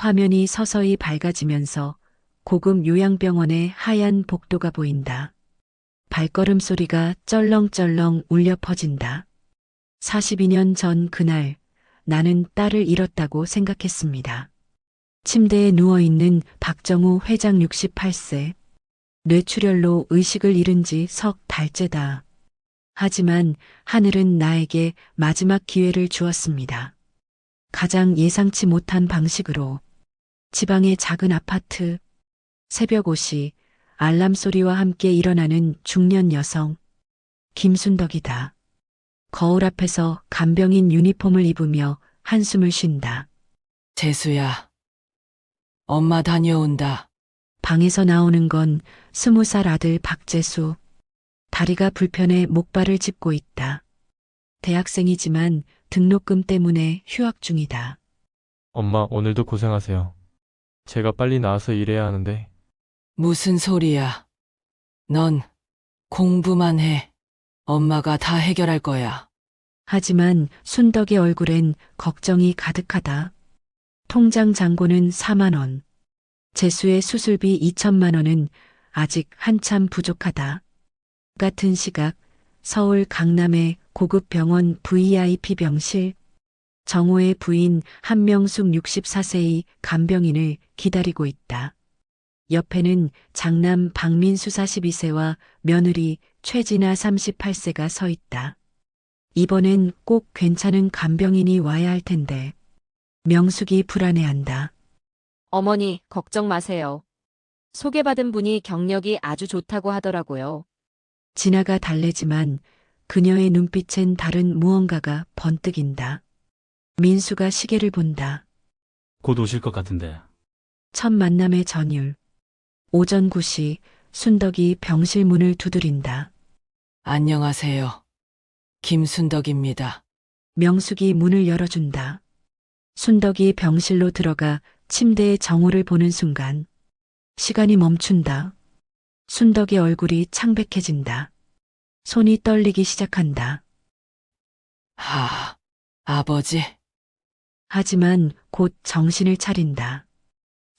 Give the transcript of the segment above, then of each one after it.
화면이 서서히 밝아지면서 고급 요양병원의 하얀 복도가 보인다. 발걸음 소리가 쩔렁쩔렁 울려 퍼진다. 42년 전 그날 나는 딸을 잃었다고 생각했습니다. 침대에 누워있는 박정우 회장 68세. 뇌출혈로 의식을 잃은 지 석 달째다. 하지만 하늘은 나에게 마지막 기회를 주었습니다. 가장 예상치 못한 방식으로 지방의 작은 아파트, 새벽 옷이 알람 소리와 함께 일어나는 중년 여성, 김순덕이다. 거울 앞에서 간병인 유니폼을 입으며 한숨을 쉰다. 재수야. 엄마 다녀온다. 방에서 나오는 건 스무 살 아들 박재수. 다리가 불편해 목발을 짚고 있다. 대학생이지만 등록금 때문에 휴학 중이다. 엄마, 오늘도 고생하세요. 제가 빨리 나와서 일해야 하는데, 무슨 소리야. 넌 공부만 해. 엄마가 다 해결할 거야. 하지만 순덕의 얼굴엔 걱정이 가득하다. 통장 잔고는 4만 원. 재수의 수술비 2천만 원은 아직 한참 부족하다. 같은 시각 서울 강남의 고급 병원 VIP 병실 정호의 부인 한명숙 64세의 간병인을 기다리고 있다. 옆에는 장남 박민수 42세와 며느리 최진아 38세가 서 있다. 이번엔 꼭 괜찮은 간병인이 와야 할 텐데. 명숙이 불안해한다. 어머니, 걱정 마세요. 소개받은 분이 경력이 아주 좋다고 하더라고요. 진아가 달래지만 그녀의 눈빛엔 다른 무언가가 번뜩인다. 민수가 시계를 본다. 곧 오실 것 같은데. 첫 만남의 전율. 오전 9시 순덕이 병실 문을 두드린다. 안녕하세요. 김순덕입니다. 명숙이 문을 열어준다. 순덕이 병실로 들어가 침대에 정호를 보는 순간 시간이 멈춘다. 순덕의 얼굴이 창백해진다. 손이 떨리기 시작한다. 하, 아버지. 하지만 곧 정신을 차린다.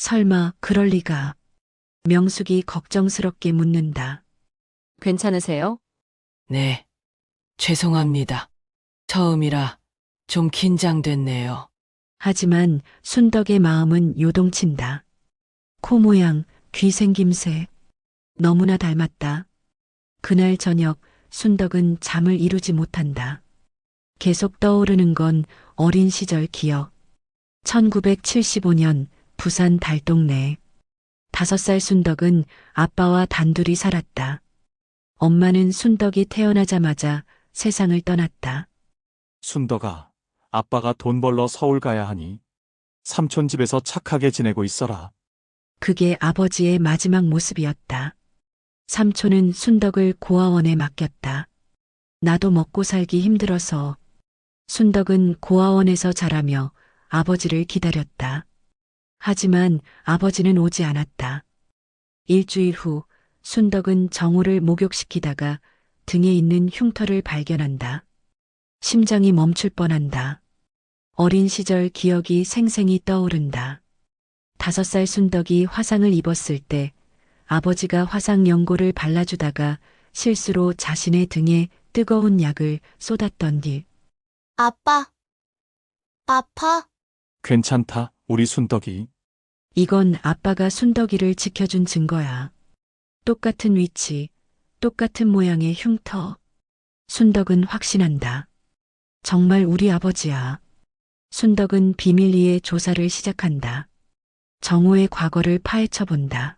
설마 그럴 리가. 명숙이 걱정스럽게 묻는다. 괜찮으세요? 네. 죄송합니다. 처음이라 좀 긴장됐네요. 하지만 순덕의 마음은 요동친다. 코 모양, 귀 생김새. 너무나 닮았다. 그날 저녁 순덕은 잠을 이루지 못한다. 계속 떠오르는 건 어린 시절 기억. 1975년 부산 달동네. 다섯 살 순덕은 아빠와 단둘이 살았다. 엄마는 순덕이 태어나자마자 세상을 떠났다. 순덕아, 아빠가 돈 벌러 서울 가야 하니 삼촌 집에서 착하게 지내고 있어라. 그게 아버지의 마지막 모습이었다. 삼촌은 순덕을 고아원에 맡겼다. 나도 먹고 살기 힘들어서 순덕은 고아원에서 자라며 아버지를 기다렸다. 하지만 아버지는 오지 않았다. 일주일 후 순덕은 정우를 목욕시키다가 등에 있는 흉터를 발견한다. 심장이 멈출 뻔한다. 어린 시절 기억이 생생히 떠오른다. 다섯 살 순덕이 화상을 입었을 때 아버지가 화상 연고를 발라주다가 실수로 자신의 등에 뜨거운 약을 쏟았던 일. 아빠. 아파? 괜찮다, 우리 순덕이. 이건 아빠가 순덕이를 지켜준 증거야. 똑같은 위치, 똑같은 모양의 흉터. 순덕은 확신한다. 정말 우리 아버지야. 순덕은 비밀리에 조사를 시작한다. 정호의 과거를 파헤쳐 본다.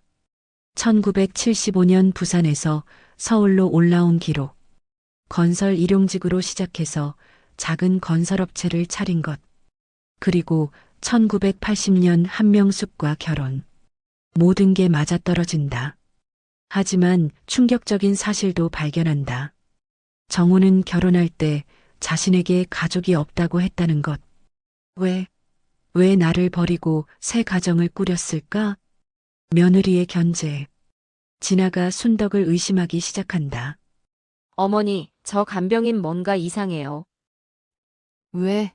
1975년 부산에서 서울로 올라온 기록. 건설 일용직으로 시작해서 작은 건설업체를 차린 것. 그리고 1980년 한명숙과 결혼. 모든 게 맞아떨어진다. 하지만 충격적인 사실도 발견한다. 정호는 결혼할 때 자신에게 가족이 없다고 했다는 것. 왜, 왜 나를 버리고 새 가정을 꾸렸을까? 며느리의 견제. 진아가 순덕을 의심하기 시작한다. 어머니, 저 간병인 뭔가 이상해요. 왜?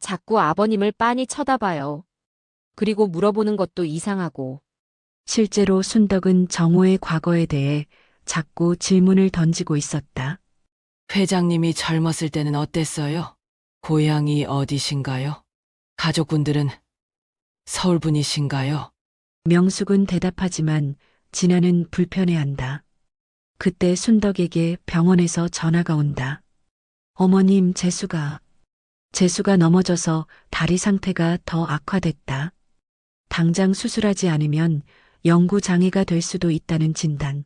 자꾸 아버님을 빤히 쳐다봐요. 그리고 물어보는 것도 이상하고. 실제로 순덕은 정호의 과거에 대해 자꾸 질문을 던지고 있었다. 회장님이 젊었을 때는 어땠어요? 고향이 어디신가요? 가족분들은 서울 분이신가요? 명숙은 대답하지만 진아는 불편해한다. 그때 순덕에게 병원에서 전화가 온다. 어머님, 재수가. 재수가 넘어져서 다리 상태가 더 악화됐다. 당장 수술하지 않으면 영구 장애가 될 수도 있다는 진단.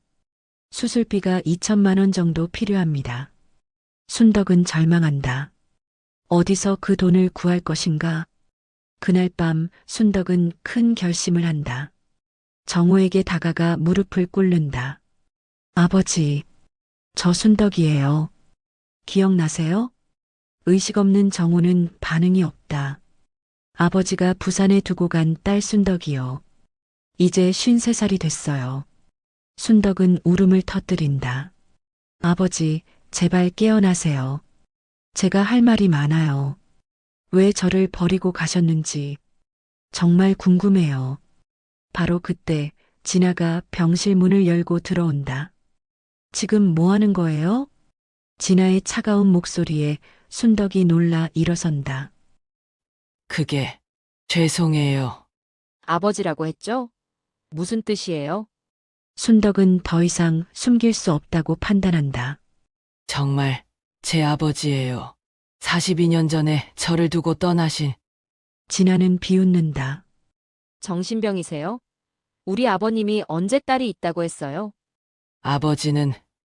수술비가 2천만 원 정도 필요합니다. 순덕은 절망한다. 어디서 그 돈을 구할 것인가? 그날 밤 순덕은 큰 결심을 한다. 정호에게 다가가 무릎을 꿇는다. 아버지, 저 순덕이에요. 기억나세요? 의식 없는 정호는 반응이 없다. 아버지가 부산에 두고 간 딸 순덕이요. 이제 53살이 됐어요. 순덕은 울음을 터뜨린다. 아버지, 제발 깨어나세요. 제가 할 말이 많아요. 왜 저를 버리고 가셨는지 정말 궁금해요. 바로 그때 진아가 병실 문을 열고 들어온다. 지금 뭐 하는 거예요? 진아의 차가운 목소리에 순덕이 놀라 일어선다. 그게 죄송해요. 아버지라고 했죠? 무슨 뜻이에요? 순덕은 더 이상 숨길 수 없다고 판단한다. 정말 제 아버지예요. 42년 전에 저를 두고 떠나신 진아는 비웃는다. 정신병이세요? 우리 아버님이 언제 딸이 있다고 했어요? 아버지는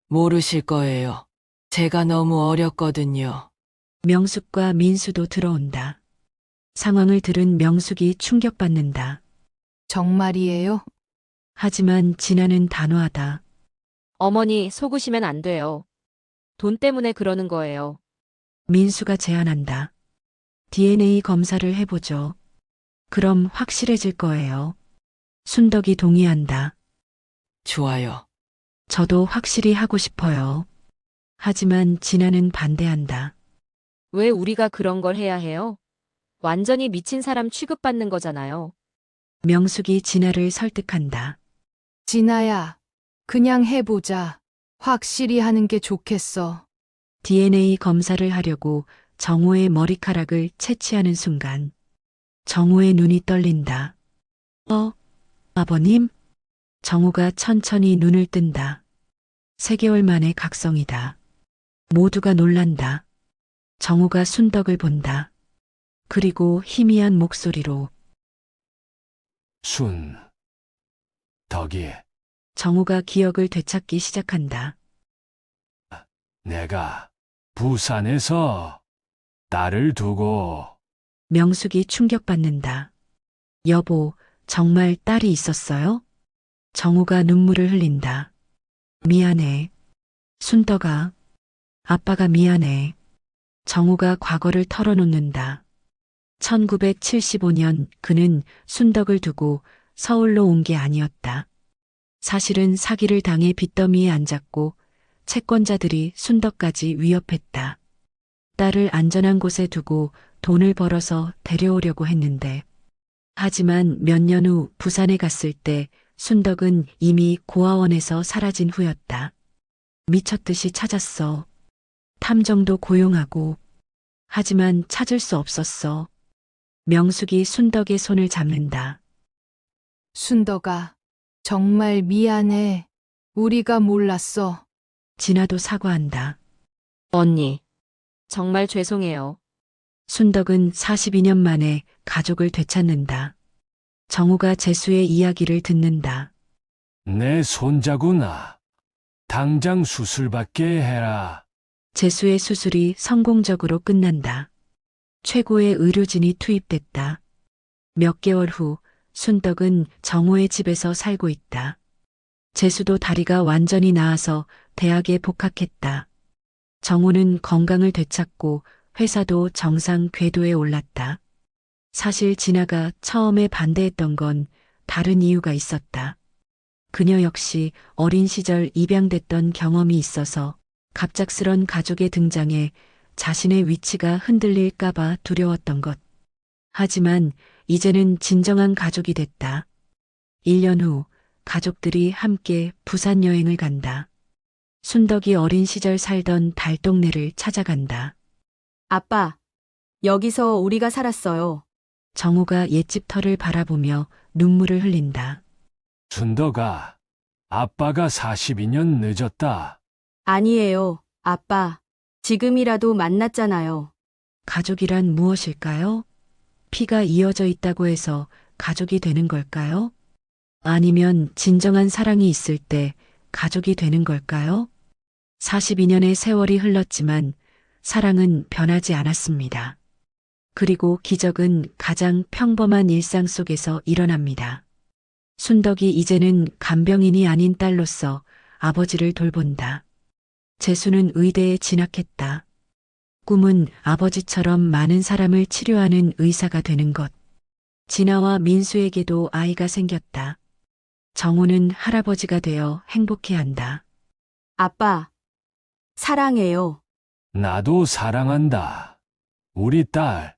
모르실 거예요. 제가 너무 어렸거든요. 명숙과 민수도 들어온다. 상황을 들은 명숙이 충격받는다. 정말이에요? 하지만 진아는 단호하다. 어머니 속으시면 안 돼요. 돈 때문에 그러는 거예요. 민수가 제안한다. DNA 검사를 해보죠. 그럼 확실해질 거예요. 순덕이 동의한다. 좋아요. 저도 확실히 하고 싶어요. 하지만 진아는 반대한다. 왜 우리가 그런 걸 해야 해요? 완전히 미친 사람 취급받는 거잖아요. 명숙이 진아를 설득한다. 진아야, 그냥 해보자. 확실히 하는 게 좋겠어. DNA 검사를 하려고 정호의 머리카락을 채취하는 순간 정호의 눈이 떨린다. 어, 아버님? 정호가 천천히 눈을 뜬다. 세 개월 만에 각성이다. 모두가 놀란다. 정호가 순덕을 본다. 그리고 희미한 목소리로 순, 덕이, 정호가 기억을 되찾기 시작한다. 내가 부산에서 딸을 두고 명숙이 충격받는다. 여보, 정말 딸이 있었어요? 정우가 눈물을 흘린다. 미안해. 순덕아. 아빠가 미안해. 정우가 과거를 털어놓는다. 1975년 그는 순덕을 두고 서울로 온 게 아니었다. 사실은 사기를 당해 빚더미에 앉았고 채권자들이 순덕까지 위협했다. 딸을 안전한 곳에 두고 돈을 벌어서 데려오려고 했는데 하지만 몇 년 후 부산에 갔을 때 순덕은 이미 고아원에서 사라진 후였다. 미쳤듯이 찾았어. 탐정도 고용하고 하지만 찾을 수 없었어. 명숙이 순덕의 손을 잡는다. 순덕아, 정말 미안해. 우리가 몰랐어. 진아도 사과한다. 언니. 정말 죄송해요. 순덕은 42년 만에 가족을 되찾는다. 정우가 재수의 이야기를 듣는다. 내 손자구나. 당장 수술받게 해라. 재수의 수술이 성공적으로 끝난다. 최고의 의료진이 투입됐다. 몇 개월 후 순덕은 정호의 집에서 살고 있다. 재수도 다리가 완전히 나아서 대학에 복학했다. 정호는 건강을 되찾고 회사도 정상 궤도에 올랐다. 사실 진아가 처음에 반대했던 건 다른 이유가 있었다. 그녀 역시 어린 시절 입양됐던 경험이 있어서 갑작스런 가족의 등장에 자신의 위치가 흔들릴까봐 두려웠던 것. 하지만 이제는 진정한 가족이 됐다. 1년 후 가족들이 함께 부산 여행을 간다. 순덕이 어린 시절 살던 달동네를 찾아간다. 아빠, 여기서 우리가 살았어요. 정우가 옛집 터를 바라보며 눈물을 흘린다. 순덕아, 아빠가 42년 늦었다. 아니에요, 아빠. 지금이라도 만났잖아요. 가족이란 무엇일까요? 피가 이어져 있다고 해서 가족이 되는 걸까요? 아니면 진정한 사랑이 있을 때 가족이 되는 걸까요? 42년의 세월이 흘렀지만 사랑은 변하지 않았습니다. 그리고 기적은 가장 평범한 일상 속에서 일어납니다. 순덕이 이제는 간병인이 아닌 딸로서 아버지를 돌본다. 재수는 의대에 진학했다. 꿈은 아버지처럼 많은 사람을 치료하는 의사가 되는 것. 진아와 민수에게도 아이가 생겼다. 정우는 할아버지가 되어 행복해한다. 아빠, 사랑해요. 나도 사랑한다. 우리 딸.